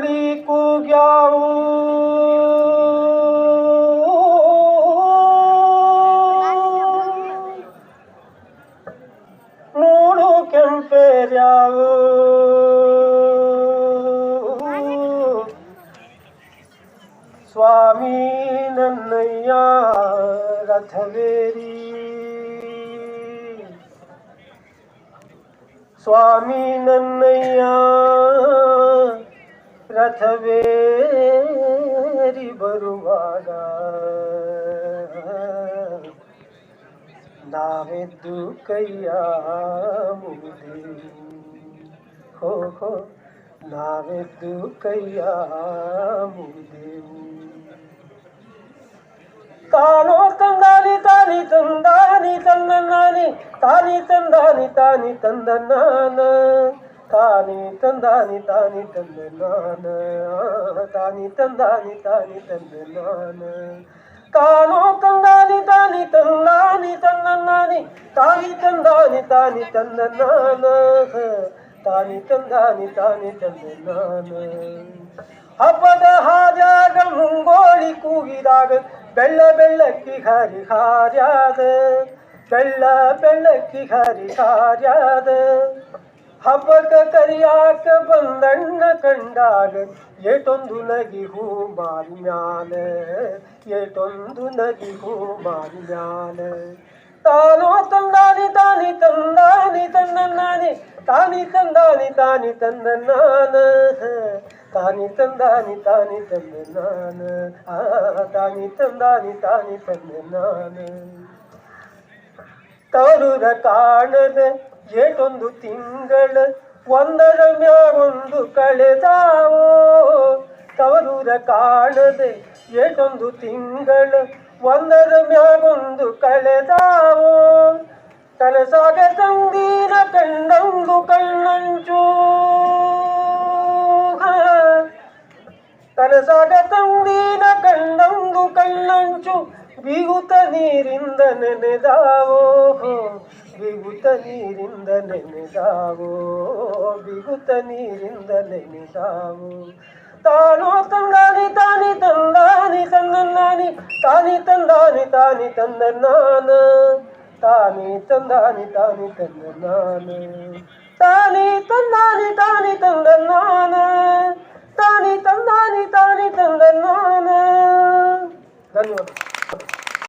Holy Kugyao. Mulu Kemperiao. Swami Nannaya Rathaveri. Swami Nannaya ரதவேறி வருவானா ನಾವೆದ್ದು ಕೈಯ ಮುಗಿದು ಹೋ ಹೋ ನಾವೆದ್ದು ಕೈಯ ಮುಗಿದೆವು ತಾನೋ ತಂದಾನಿ ತಾನಿ ತಂದಾನಿ ತಂದನ್ನಾನಿ ತಾನಿ ತಂದಾನಿ ತಾನಿ ತಂದನ್ನಾನ தானி தந்தானி தானி தந்து நான் தானி தந்தானி தானி தந்து நான் தானோ தந்தானி தானி தந்தானி தந்தானி தானி தந்தானி தானி தந்த நான் தானி தந்தானி தானி தந்து நான் ಹಬ್ಬದ ಹಾರ್ಯಾಗ ಮುಂಗೋಳಿ ಕೂಗಿದಾಗ ಬೆಳ್ಳ ಬೆಳ್ಳಕ್ಕಿ ಹರಿ ಹಾರ್ಯಾದ ಬೆಳ್ಳ ಬೆಳ್ಳಕ್ಕಿ ಹರಿ ಹಾರ್ಯಾದ ಹಬ್ಬದ ಕರಿಯಾಕ ಬಂದಣ್ಣ ಕಂಡಾಗ ಏಟೊಂದು ನಗಿಗೂ ಮಾರಿಯಾನ ಏಟೊಂದು ನಗಿಗೂ ಮಾರಿಯಾನ ತಾನೋ ತಂದಾನಿ ತಾನಿ ತಂದಾನಿ ತನ್ನನ್ನಾನಿ ತಾನಿ ತಂದಾನಿ ತಾನಿ ತನ್ನನ್ನಾನ ತಾನಿ ತಂದಾನಿ ತಾನಿ ತನ್ನನ್ನಾನ ಆ ತಾನಿ ತಂದಾನಿ ತಾನಿ ತನ್ನನ್ನಾನ ತವರುದ ಕಾಣದ ಏಟೊಂದು ತಿಂಗಳ ಒಂದರ ಮ್ಯಾಗೊಂದು ಕಳೆದಾವೋ ತವರೂರ ಕಾಣದೆ ಏಟೊಂದು ತಿಂಗಳ ಒಂದರ ಮ್ಯಾಗೊಂದು ಕಳೆದಾವೋ ಕನಸಾಗ ತಂದೀರ ಕಣ್ಣಂದು ಕಣ್ಣಂಚು ತಲಸಾಗ ತಂದೀರ ಕಣ್ಣಂದು ಕಣ್ಣಂಚು ಬೀಗುತ ನೀರಿಂದ ನೆನೆದಾವೋ ಬಿಗುತ ನೀರಿಂದ ನೆನೆದಾವು ಬಿಗುತ ನೀರಿಂದ ನೆನೆದಾವು ತಾನು ತಂದಾನಿ ತಾನಿ ತಂದಾನಿ ತಂದನ್ನಾನಿ ತಾನಿ ತಂದಾನಿ ತಾನಿ ತಂದ ನಾನು ತಾನಿ ತಂದಾನಿ ತಾನಿ ತಂದ ನಾನು ತಾನಿ ತಂದಾನಿ ತಾನಿ ತಂದ ನಾನು ತಾನಿ ತಂದಾನಿ ತಾನಿ ತಂದ ನಾನು ಧನ್ಯವಾದ